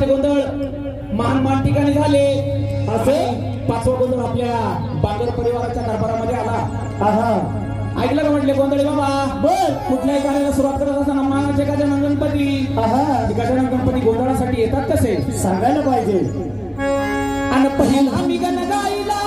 गोंधळ मान मान ठिकाणी झाले असे पाचवा गोंधळ आपल्या बागर परिवाराच्या दरबारामध्ये आला आहा ऐकलं का म्हटले गोंधळी बाबा बर कुठल्याही कार्याला सुरुवात करत असताना मानाचे गजानन गणपती आहा गजानन गणपती गोंधळासाठी येतात कसे सांगायला पाहिजे. आणि पहिला मी गण गाईला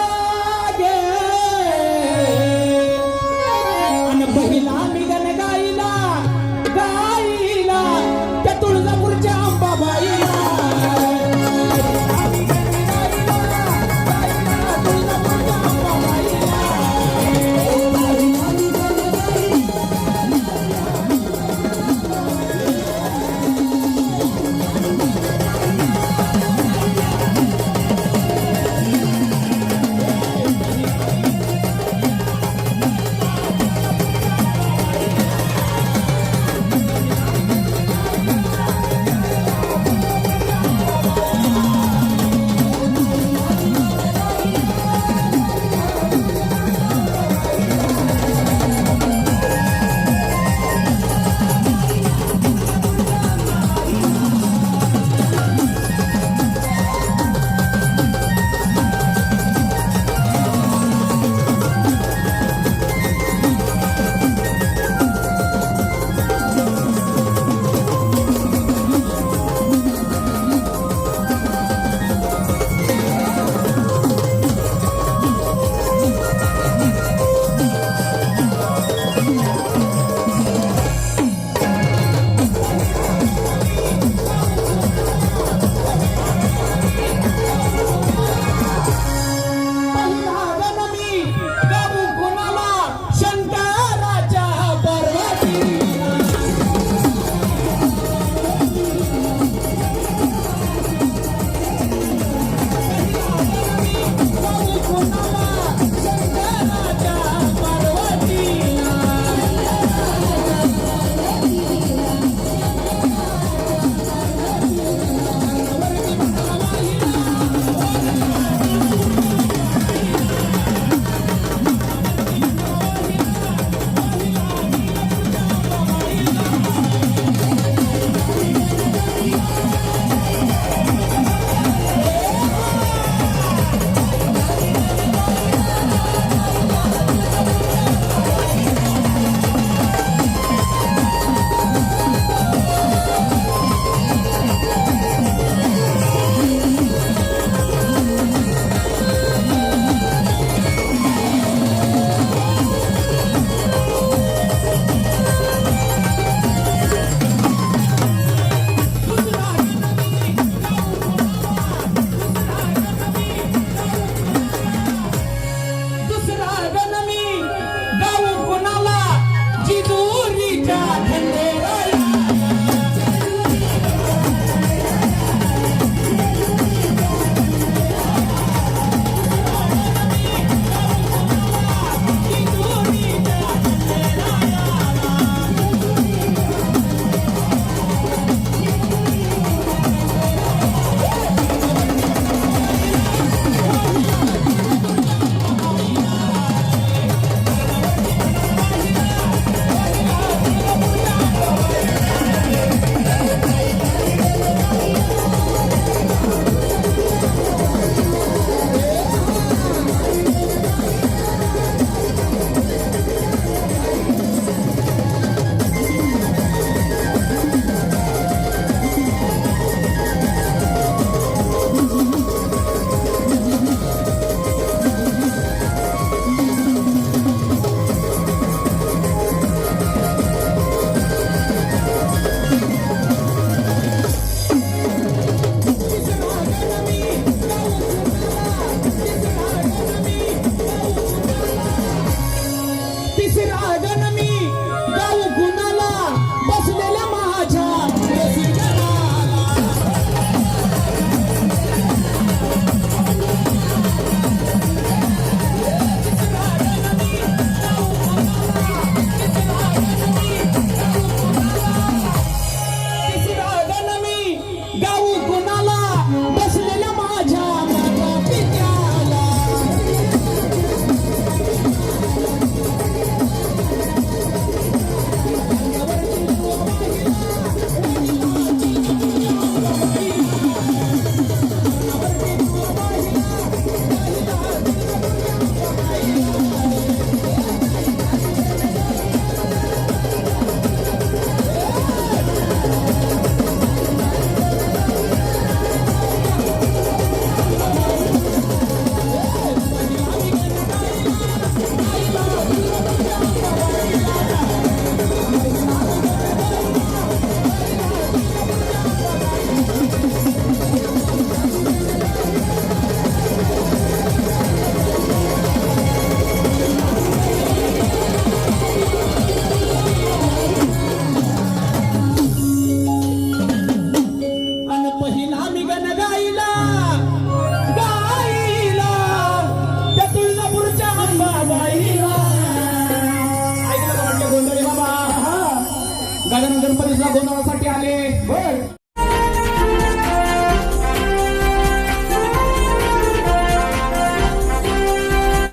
गजानन गणपतीला गोंधळासाठी आले. बर.